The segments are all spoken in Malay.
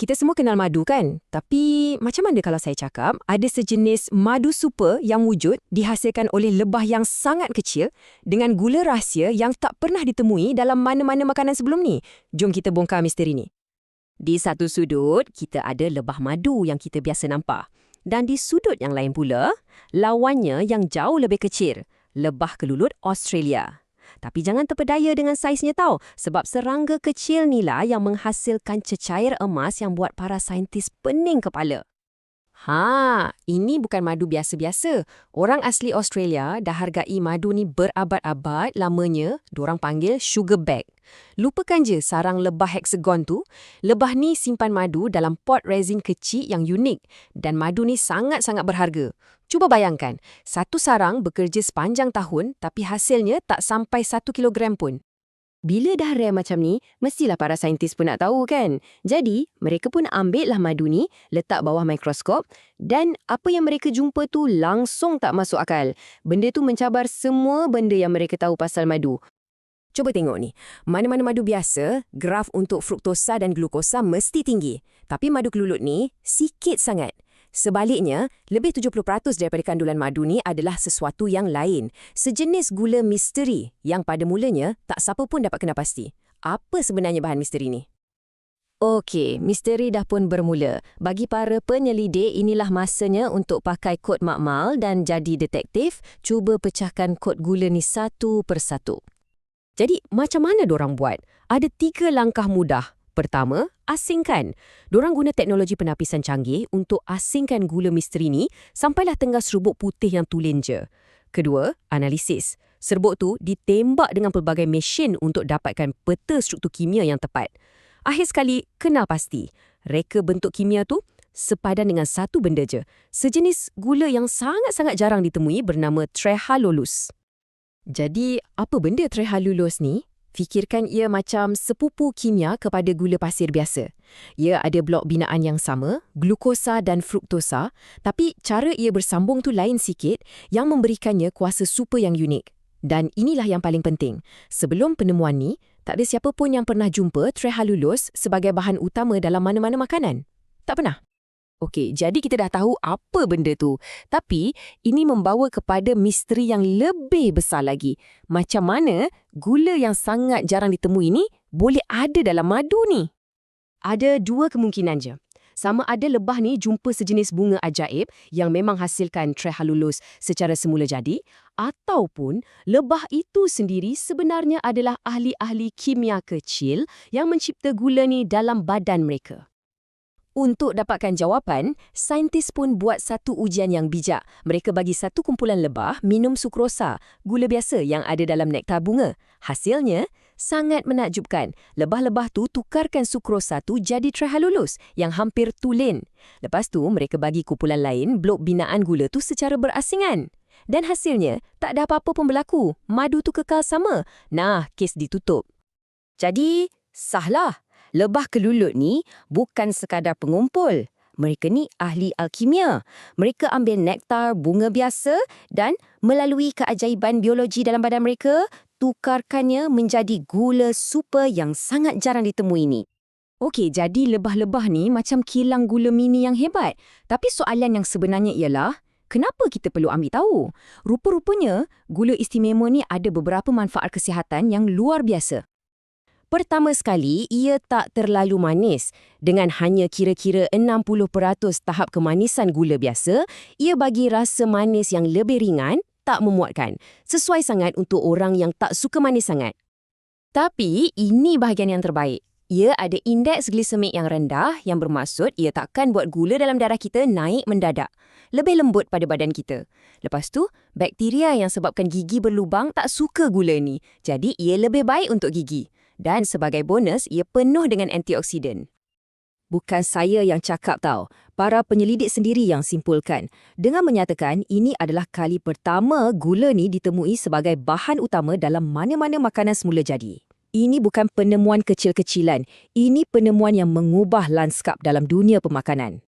kita semua kenal madu kan? Tapi macam mana kalau saya cakap ada sejenis madu super yang wujud dihasilkan oleh lebah yang sangat kecil dengan gula rahsia yang tak pernah ditemui dalam mana-mana makanan sebelum ni? Jom kita bongkar misteri ni. Di satu sudut, kita ada lebah madu yang kita biasa nampak. Dan di sudut yang lain pula, lawannya yang jauh lebih kecil, lebah kelulut Australia. Tapi jangan terpedaya dengan saiznya tau, sebab serangga kecil ni lah yang menghasilkan cecair emas yang buat para saintis pening kepala. Ha, ini bukan madu biasa-biasa. Orang asli Australia dah hargai madu ni berabad-abad lamanya, dorang panggil sugar bag. Lupakan je sarang lebah hexagon tu. Lebah ni simpan madu dalam pot resin kecil yang unik dan madu ni sangat-sangat berharga. Cuba bayangkan, satu sarang bekerja sepanjang tahun tapi hasilnya tak sampai satu kilogram pun. Bila dah rare macam ni, mestilah para saintis pun nak tahu kan? Jadi, mereka pun ambil lah madu ni, letak bawah mikroskop dan apa yang mereka jumpa tu langsung tak masuk akal. Benda tu mencabar semua benda yang mereka tahu pasal madu. Cuba tengok ni, mana-mana madu biasa, graf untuk fruktosa dan glukosa mesti tinggi. Tapi madu kelulut ni, sikit sangat. Sebaliknya, lebih 70% daripada kandungan madu ni adalah sesuatu yang lain. Sejenis gula misteri yang pada mulanya tak siapa pun dapat kena pasti. Apa sebenarnya bahan misteri ni? Okey, misteri dah pun bermula. Bagi para penyelidik, inilah masanya untuk pakai kod makmal dan jadi detektif, cuba pecahkan kod gula ni satu persatu. Jadi, macam mana dorang buat? Ada tiga langkah mudah Pertama, asingkan. Dorang guna teknologi penapisan canggih untuk asingkan gula misteri ni sampailah tengah serbuk putih yang tulen je. Kedua, analisis. Serbuk tu ditembak dengan pelbagai mesin untuk dapatkan peta struktur kimia yang tepat. Akhir sekali, kenal pasti. Reka bentuk kimia tu sepadan dengan satu benda je. Sejenis gula yang sangat-sangat jarang ditemui bernama trehalolus. Jadi, apa benda trehalulose ni? Fikirkan ia macam sepupu kimia kepada gula pasir biasa. Ia ada blok binaan yang sama, glukosa dan fruktosa, tapi cara ia bersambung tu lain sikit yang memberikannya kuasa super yang unik. Dan inilah yang paling penting. Sebelum penemuan ni, tak ada siapa pun yang pernah jumpa trehalulose sebagai bahan utama dalam mana-mana makanan. Tak pernah. Okey, jadi kita dah tahu apa benda tu. Tapi, ini membawa kepada misteri yang lebih besar lagi. Macam mana gula yang sangat jarang ditemui ni boleh ada dalam madu ni? Ada dua kemungkinan je. Sama ada lebah ni jumpa sejenis bunga ajaib yang memang hasilkan trehalulose secara semula jadi, ataupun lebah itu sendiri sebenarnya adalah ahli-ahli kimia kecil yang mencipta gula ni dalam badan mereka. Untuk dapatkan jawapan, saintis pun buat satu ujian yang bijak. Mereka bagi satu kumpulan lebah minum sukrosa, gula biasa yang ada dalam nektar bunga. Hasilnya, sangat menakjubkan. Lebah-lebah tu tukarkan sukrosa tu jadi trehalulus yang hampir tulen. Lepas tu, mereka bagi kumpulan lain blok binaan gula tu secara berasingan. Dan hasilnya, tak ada apa-apa pun berlaku. Madu tu kekal sama. Nah, kes ditutup. Jadi, sahlah. Lebah kelulut ni bukan sekadar pengumpul. Mereka ni ahli alkimia. Mereka ambil nektar bunga biasa dan melalui keajaiban biologi dalam badan mereka, tukarkannya menjadi gula super yang sangat jarang ditemui ni. Okey, jadi lebah-lebah ni macam kilang gula mini yang hebat. Tapi soalan yang sebenarnya ialah, kenapa kita perlu ambil tahu? Rupa-rupanya, gula istimewa ni ada beberapa manfaat kesihatan yang luar biasa. Pertama sekali, ia tak terlalu manis. Dengan hanya kira-kira 60% tahap kemanisan gula biasa, ia bagi rasa manis yang lebih ringan, tak memuatkan. Sesuai sangat untuk orang yang tak suka manis sangat. Tapi, ini bahagian yang terbaik. Ia ada indeks glisemik yang rendah yang bermaksud ia takkan buat gula dalam darah kita naik mendadak. Lebih lembut pada badan kita. Lepas tu, bakteria yang sebabkan gigi berlubang tak suka gula ni. Jadi, ia lebih baik untuk gigi. Dan sebagai bonus, ia penuh dengan antioksidan. Bukan saya yang cakap tau, para penyelidik sendiri yang simpulkan. Dengan menyatakan ini adalah kali pertama gula ni ditemui sebagai bahan utama dalam mana-mana makanan semula jadi. Ini bukan penemuan kecil-kecilan, ini penemuan yang mengubah lanskap dalam dunia pemakanan.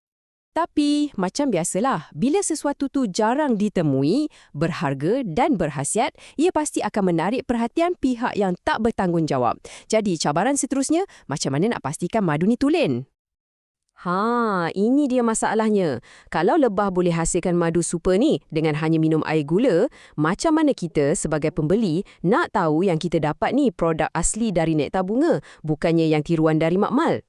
Tapi, macam biasalah, bila sesuatu tu jarang ditemui, berharga dan berhasiat, ia pasti akan menarik perhatian pihak yang tak bertanggungjawab. Jadi, cabaran seterusnya, macam mana nak pastikan madu ni tulen? Ha, ini dia masalahnya. Kalau lebah boleh hasilkan madu super ni dengan hanya minum air gula, macam mana kita sebagai pembeli nak tahu yang kita dapat ni produk asli dari nektar bunga, bukannya yang tiruan dari makmal?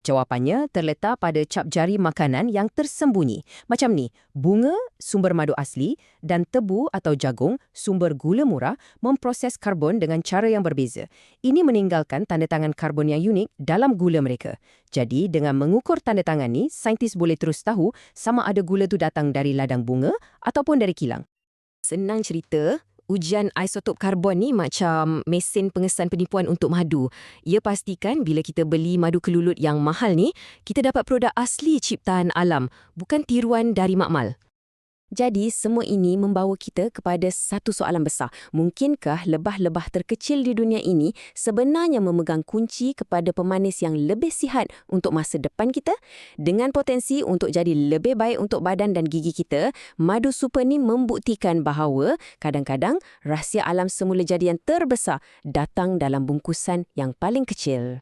Jawapannya terletak pada cap jari makanan yang tersembunyi. Macam ni, bunga, sumber madu asli, dan tebu atau jagung, sumber gula murah, memproses karbon dengan cara yang berbeza. Ini meninggalkan tanda tangan karbon yang unik dalam gula mereka. Jadi, dengan mengukur tanda tangan ni, saintis boleh terus tahu sama ada gula tu datang dari ladang bunga ataupun dari kilang. Senang cerita, ujian isotop karbon ni macam mesin pengesan penipuan untuk madu. Ia pastikan bila kita beli madu kelulut yang mahal ni, kita dapat produk asli ciptaan alam, bukan tiruan dari makmal. Jadi, semua ini membawa kita kepada satu soalan besar. Mungkinkah lebah-lebah terkecil di dunia ini sebenarnya memegang kunci kepada pemanis yang lebih sihat untuk masa depan kita? Dengan potensi untuk jadi lebih baik untuk badan dan gigi kita, madu super ni membuktikan bahawa kadang-kadang rahsia alam semula jadi yang terbesar datang dalam bungkusan yang paling kecil.